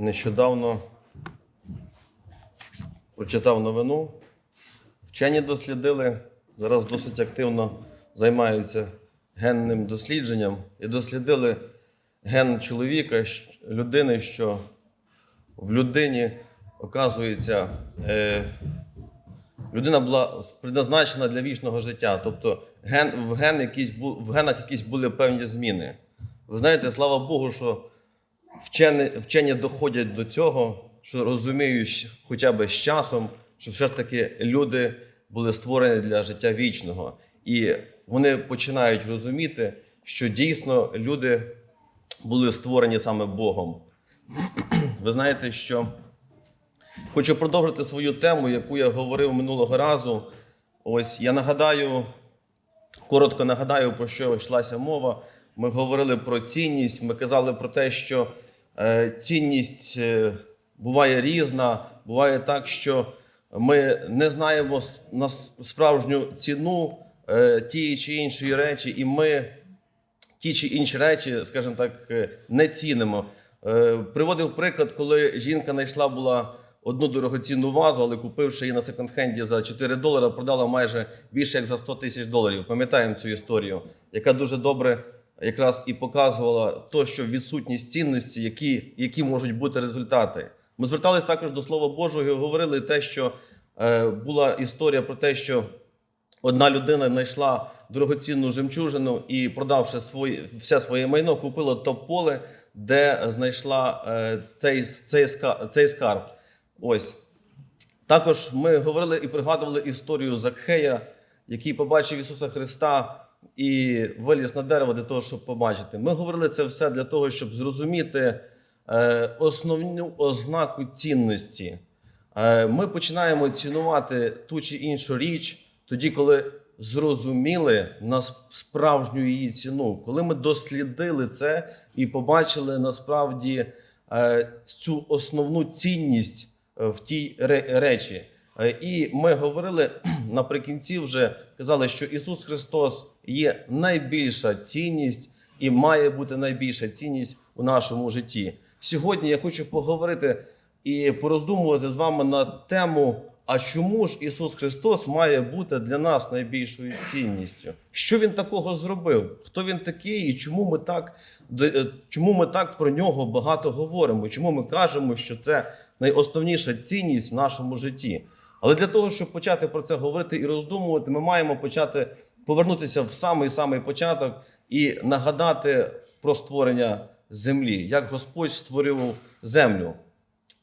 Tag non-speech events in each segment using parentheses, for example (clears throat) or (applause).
Нещодавно прочитав новину. Вчені дослідили, зараз досить активно займаються генним дослідженням і дослідили ген чоловіка, людини, що в людині, оказується, е, людина була предназначена для вічного життя. Тобто ген, в, ген якісь, в генах якісь були певні зміни. Ви знаєте, слава Богу, що вчені, вчені доходять до цього, що розуміють хоча б з часом, що все ж таки люди були створені для життя вічного. І вони починають розуміти, що дійсно люди були створені саме Богом. (clears throat) Ви знаєте, що хочу продовжити свою тему, яку я говорив минулого разу. Ось я нагадаю, коротко нагадаю, про що йшлася мова. Ми говорили про цінність, ми казали про те, що цінність е, буває різна, буває так, що ми не знаємо на справжню ціну е, тієї чи іншої речі, і ми ті чи інші речі, скажімо так, е, не цінимо. Е, Приводив приклад, коли жінка знайшла була одну дорогоцінну вазу, але купивши її на секонд-хенді за 4 долари, продала майже більше як за 100 тисяч доларів. Пам'ятаємо цю історію, яка дуже добре якраз і показувала то, що відсутність цінності, які, які можуть бути результати. Ми зверталися також до Слова Божого і говорили те, що е, була історія про те, що Одна людина знайшла дорогоцінну жемчужину і, продавши своє, все своє майно, купила то поле, де знайшла е, цей, цей, цей скарб. Ось. Також ми говорили і пригадували історію Закхея, який побачив Ісуса Христа і виліз на дерево для того, щоб побачити. Ми говорили це все для того, щоб зрозуміти е, основну ознаку цінності. Е, Ми починаємо цінувати ту чи іншу річ тоді, коли зрозуміли на справжню її ціну, коли ми дослідили це і побачили насправді е, цю основну цінність в тій речі. І ми говорили наприкінці, вже казали, що Ісус Христос є найбільша цінність і має бути найбільша цінність у нашому житті. Сьогодні я хочу поговорити і пороздумувати з вами на тему. А чому ж Ісус Христос має бути для нас найбільшою цінністю? Що Він такого зробив? Хто він такий і чому ми так, е, чому ми так про нього багато говоримо? Чому ми кажемо, що це найосновніша цінність в нашому житті? Але для того, щоб почати про це говорити і роздумувати, ми маємо почати повернутися в самий самий початок і нагадати про створення землі, як Господь створив землю.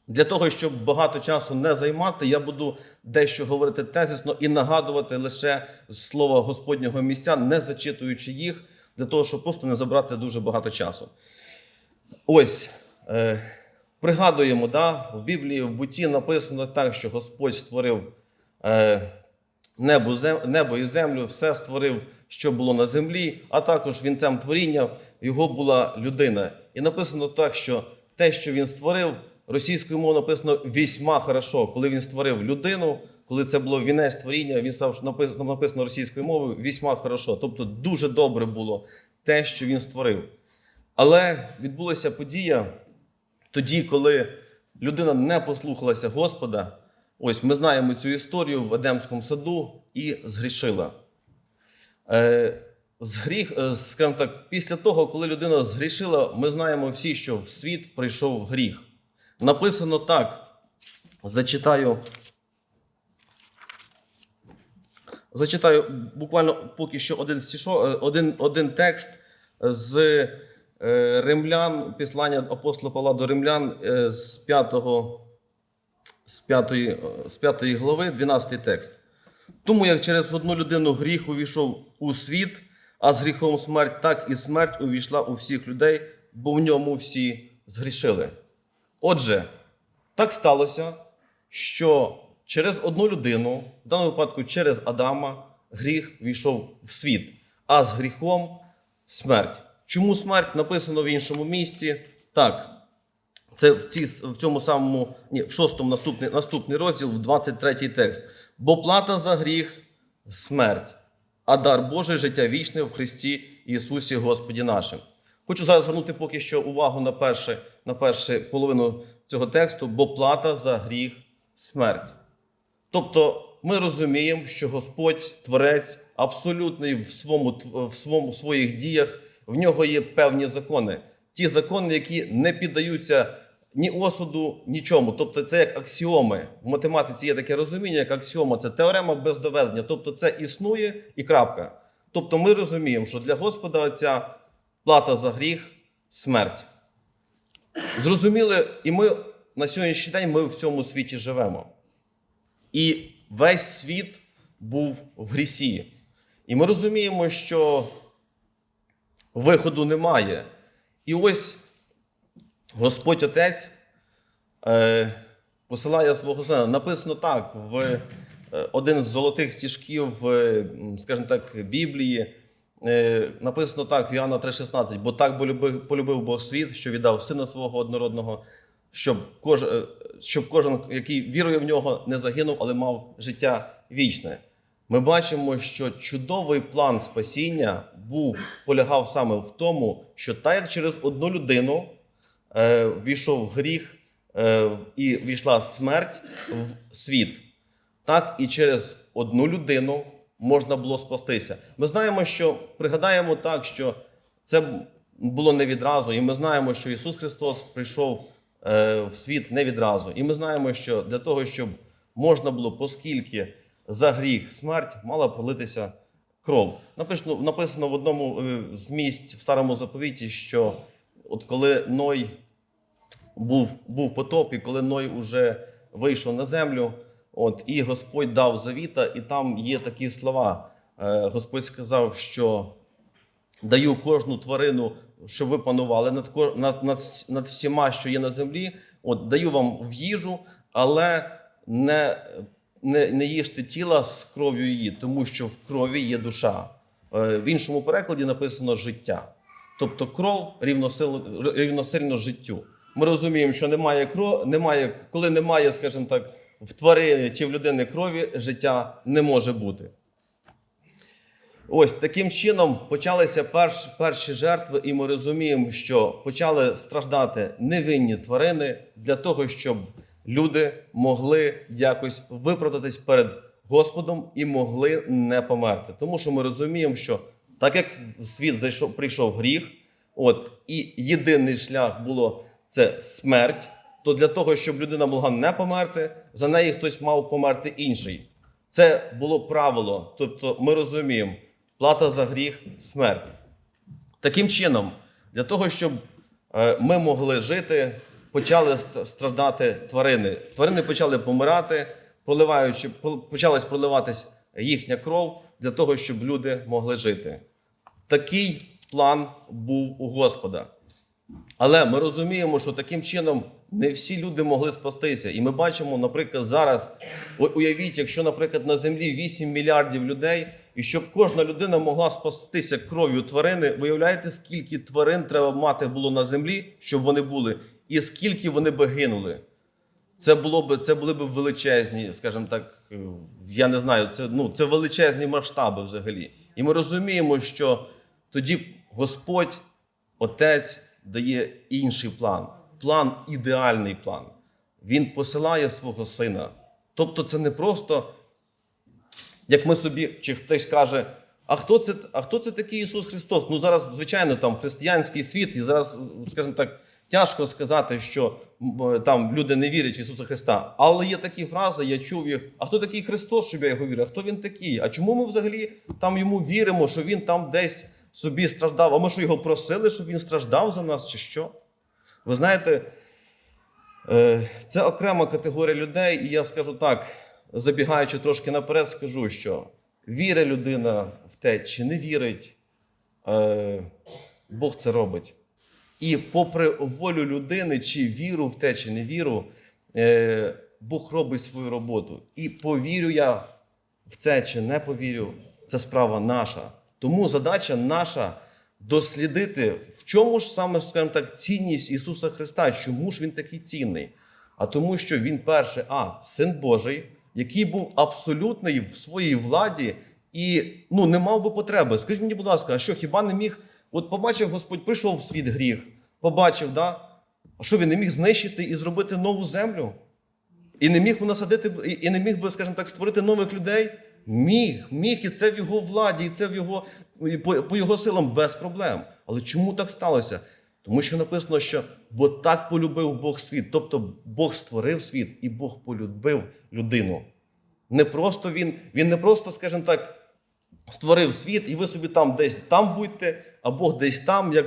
Для того, щоб багато часу не займати, я буду дещо говорити тезисно і нагадувати лише слова Господнього місця, не зачитуючи їх, для того, щоб просто не забрати дуже багато часу. Ось е, пригадуємо, да, в Біблії в буті написано так, що Господь створив е, небо, зем, небо і землю, все створив, що було на землі, а також вінцем творіння його була людина. І написано так, що те, що він створив, російською мовою написано вісьма хорошо. Коли він створив людину, коли це було вінець творіння, він став написано, написано російською мовою вісьма хорошо. Тобто дуже добре було те, що він створив. Але відбулася подія тоді, коли людина не послухалася Господа. Ось ми знаємо цю історію в Едемському саду і згрішила. Е, згріх, е, скажімо так, після того, коли людина згрішила, ми знаємо всі, що в світ прийшов гріх. Написано так. Зачитаю. Зачитаю буквально поки що один, стішо, е, один, один текст з римлян, післання апостола Павла до римлян е, з 5, з 5, з 5 глави, 12 текст. Тому як через одну людину гріх увійшов у світ, а з гріхом смерть, так і смерть увійшла у всіх людей, бо в ньому всі згрішили. Отже, так сталося, що через одну людину, в даному випадку через Адама, гріх війшов в світ, а з гріхом смерть. Чому смерть написано в іншому місці? Так, це в, ці, в цьому самому, ні, в шостому наступний, наступний розділ, в 23 текст. Бо плата за гріх смерть, а дар Божий життя вічне в Христі Ісусі Господі нашим. Хочу зараз звернути поки що увагу на перше, на першу половину цього тексту, бо плата за гріх смерть. Тобто ми розуміємо, що Господь, Творець, абсолютний в своєму, в своєму своїх діях, в нього є певні закони. Ті закони, які не піддаються ні осуду, нічому. Тобто, це як аксіоми. В математиці є таке розуміння, як аксіома, це теорема без доведення. Тобто, це існує і крапка. Тобто, ми розуміємо, що для Господа Отця плата за гріх смерть. Зрозуміли, і ми на сьогоднішній день ми в цьому світі живемо. І весь світ був в грісі. І ми розуміємо, що виходу немає. І ось Господь Отець е, посилає свого сина. Написано так, в е, один з золотих стіжків, в, скажімо так, Біблії. Е, написано так в Іоанна 3,16, бо так полюбив, Бог світ, що віддав сина свого однородного, щоб, кож, е, щоб кожен, який вірує в нього, не загинув, але мав життя вічне. Ми бачимо, що чудовий план спасіння був полягав саме в тому, що так як через одну людину е, війшов гріх е, і війшла смерть в світ, так і через одну людину можна було спастися. Ми знаємо, що пригадаємо так, що це було не відразу, і ми знаємо, що Ісус Христос прийшов е, в світ не відразу. І ми знаємо, що для того, щоб можна було, оскільки за гріх смерть мала пролитися кров. Написано, написано в одному е, з місць в старому заповіті, що от коли Ной був, був потоп, і коли Ной уже вийшов на землю, от, і Господь дав завіта, і там є такі слова. Е, Господь сказав, що даю кожну тварину, щоб ви панували над, над, над, над всіма, що є на землі. От, даю вам в їжу, але не, не, не їжте тіла з кров'ю її, тому що в крові є душа. Е, В іншому перекладі написано життя. Тобто кров рівносильно, життю. Ми розуміємо, що немає кров, немає, коли немає, скажімо так, в тварини чи в людини крові, життя не може бути. Ось таким чином почалися перш, перші жертви, і ми розуміємо, що почали страждати невинні тварини для того, щоб люди могли якось виправдатись перед Господом і могли не померти. Тому що ми розуміємо, що так як в світ зайшов, прийшов гріх, от і єдиний шлях було це смерть, то для того, щоб людина могла не померти, за неї хтось мав померти інший. Це було правило. Тобто ми розуміємо, плата за гріх смерть. Таким чином, для того, щоб е, ми могли жити, почали страждати тварини. Тварини почали помирати, проливаючи, про- почалась проливатись їхня кров для того, щоб люди могли жити. Такий план був у Господа. Але ми розуміємо, що таким чином не всі люди могли спастися. І ми бачимо, наприклад, зараз уявіть, якщо, наприклад, на землі 8 мільярдів людей, і щоб кожна людина могла спастися кров'ю тварини, виявляєте, скільки тварин треба мати було на землі, щоб вони були, і скільки вони би гинули. Це було б це були б величезні, скажімо так, е, я не знаю, це ну це величезні масштаби взагалі. І ми розуміємо, що тоді Господь, Отець, дає інший план, план ідеальний план. Він посилає свого сина. Тобто, це не просто, як ми собі, чи хтось каже, а хто це, а хто це такий Ісус Христос? Ну зараз, звичайно, там християнський світ, і зараз, скажімо так, тяжко сказати, що там люди не вірять в Ісуса Христа. Але є такі фрази, я чув їх. А хто такий Христос, щоб я його вірив? А хто він такий? А чому ми взагалі там йому віримо, що він там десь собі страждав? А ми що його просили, щоб він страждав за нас, чи що? Ви знаєте, е, це окрема категорія людей, і я скажу так, забігаючи трошки наперед, скажу, що віре людина в те, чи не вірить, е, Бог це робить. І попри волю людини, чи віру в те, чи не віру, е, Бог робить свою роботу. І повірю я в це чи не повірю, це справа наша. Тому задача наша дослідити, в чому ж саме, скажімо так, цінність Ісуса Христа, чому ж Він такий цінний? А тому, що Він перше, а син Божий, який був абсолютний в своїй владі і ну, не мав би потреби. Скажіть мені, будь ласка, а що хіба не міг От побачив Господь, прийшов в світ гріх, побачив, да? а що він не міг знищити і зробити нову землю? І не міг би насадити, і не міг би, скажімо так, створити нових людей? Міг, міг, і це в його владі, і це в його, по, по його силам без проблем. Але чому так сталося? Тому що написано, що бо так полюбив Бог світ. Тобто Бог створив світ і Бог полюбив людину. Не просто він, він не просто, скажімо так, створив світ, і ви собі там десь там будьте, а Бог десь там. Як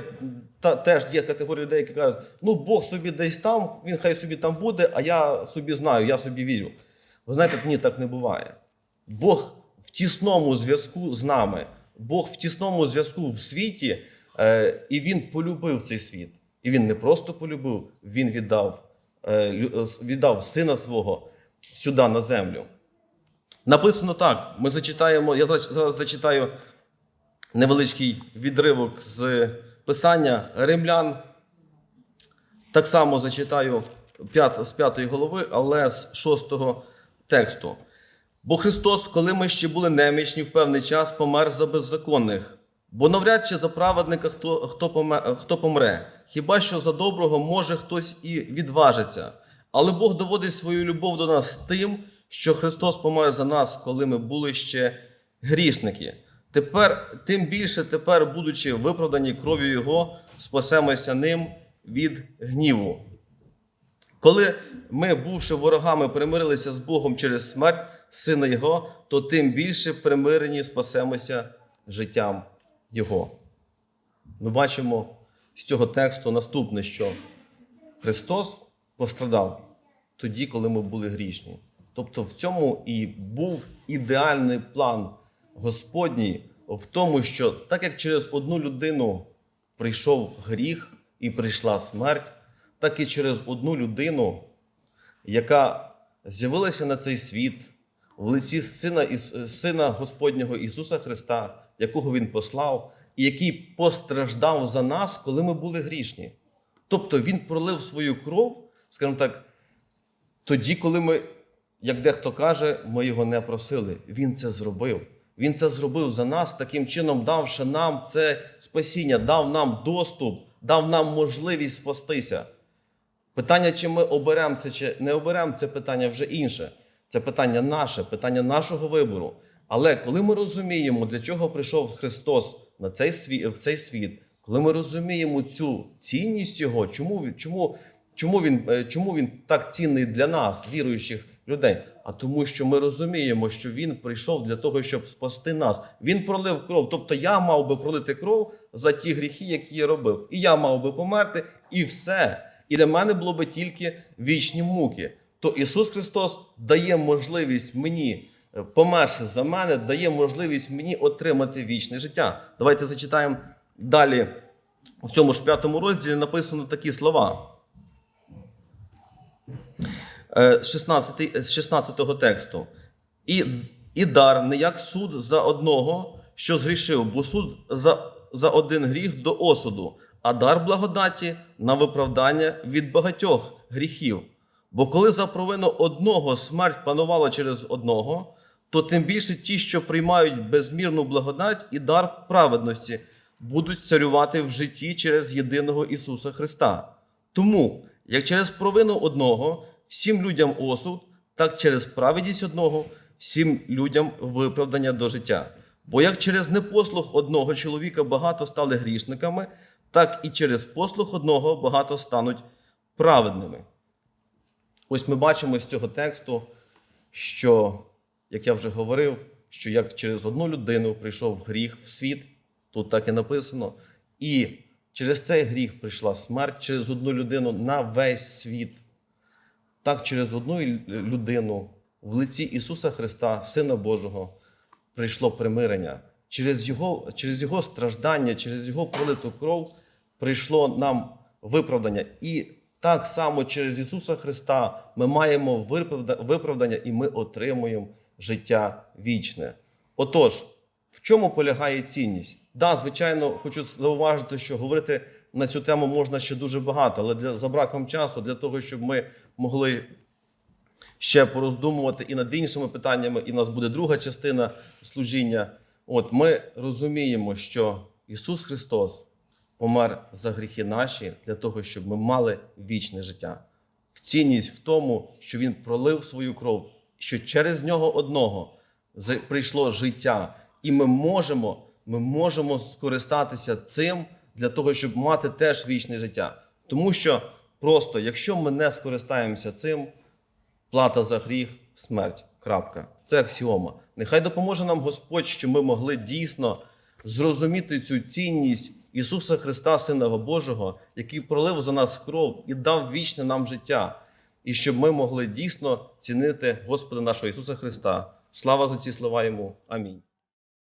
та, теж є категорія людей, які кажуть, ну Бог собі десь там, він хай собі там буде, а я собі знаю, я собі вірю. Ви знаєте, ні, так не буває. Бог в тісному зв'язку з нами, Бог в тісному зв'язку в світі, е, і Він полюбив цей світ. І він не просто полюбив, він віддав, е, е, віддав сина свого сюди на землю. Написано так: ми зачитаємо, я зараз зачитаю невеличкий відривок з писання римлян. Так само зачитаю з п'ятої голови, але з шостого тексту. Бо Христос, коли ми ще були немічні, в певний час помер за беззаконних. Бо навряд чи за праведника хто, хто помре, хіба що за доброго може хтось і відважиться. Але Бог доводить свою любов до нас тим, що Христос помер за нас, коли ми були ще грішники. Тепер, тим більше, тепер, будучи виправдані кров'ю Його, спасемося ним від гніву. Коли ми, бувши ворогами, примирилися з Богом через смерть Сина Його, то тим більше примирені спасемося життям Його. Ми бачимо з цього тексту наступне, що Христос пострадав тоді, коли ми були грішні. Тобто в цьому і був ідеальний план Господній в тому, що так як через одну людину прийшов гріх і прийшла смерть, так і через одну людину, яка з'явилася на цей світ в лиці сина, сина Господнього Ісуса Христа, якого Він послав, і який постраждав за нас, коли ми були грішні. Тобто Він пролив свою кров, скажімо так, тоді, коли ми, як дехто каже, ми його не просили. Він це зробив. Він це зробив за нас, таким чином давши нам це спасіння, дав нам доступ, дав нам можливість спастися. Питання, чи ми оберемо це, чи не оберемо, це питання вже інше. Це питання наше, питання нашого вибору. Але коли ми розуміємо, для чого прийшов Христос на цей світ, в цей світ, коли ми розуміємо цю цінність Його, чому, чому, чому, він, е, чому він так цінний для нас, віруючих людей? А тому, що ми розуміємо, що Він прийшов для того, щоб спасти нас. Він пролив кров. Тобто я мав би пролити кров за ті гріхи, які я робив. І я мав би померти, і все. І для мене було би тільки вічні муки. То Ісус Христос дає можливість мені, е, померши за мене, дає можливість мені отримати вічне життя. Давайте зачитаємо далі. В цьому ж п'ятому розділі написано такі слова. Е, 16, з 16 тексту. І, і дар не як суд за одного, що згрішив, бо суд за, за один гріх до осуду, а дар благодаті на виправдання від багатьох гріхів. Бо коли за провину одного смерть панувала через одного, то тим більше ті, що приймають безмірну благодать і дар праведності, будуть царювати в житті через єдиного Ісуса Христа. Тому, як через провину одного всім людям осуд, так через праведність одного всім людям виправдання до життя. Бо як через непослух одного чоловіка багато стали грішниками, так і через послух одного багато стануть праведними. Ось ми бачимо з цього тексту, що, як я вже говорив, що як через одну людину прийшов гріх в світ, тут так і написано, і через цей гріх прийшла смерть через одну людину на весь світ. Так, через одну людину в лиці Ісуса Христа, Сина Божого, прийшло примирення. Через його, через його страждання, через Його пролиту кров прийшло нам виправдання. І так само через Ісуса Христа ми маємо виправдання і ми отримуємо життя вічне. Отож, в чому полягає цінність? Да, звичайно, хочу зауважити, що говорити на цю тему можна ще дуже багато, але для, за браком часу, для того, щоб ми могли ще пороздумувати і над іншими питаннями, і в нас буде друга частина служіння. От ми розуміємо, що Ісус Христос помер за гріхи наші для того, щоб ми мали вічне життя. В цінність в тому, що Він пролив свою кров, що через нього одного прийшло життя, і ми можемо, ми можемо скористатися цим для того, щоб мати теж вічне життя. Тому що просто, якщо ми не скористаємося цим, плата за гріх смерть. Крапка. Це аксіома. Нехай допоможе нам Господь, щоб ми могли дійсно зрозуміти цю цінність Ісуса Христа, Сина Божого, який пролив за нас кров і дав вічне нам життя, і щоб ми могли дійсно цінити Господа нашого Ісуса Христа. Слава за ці слова йому. Амінь.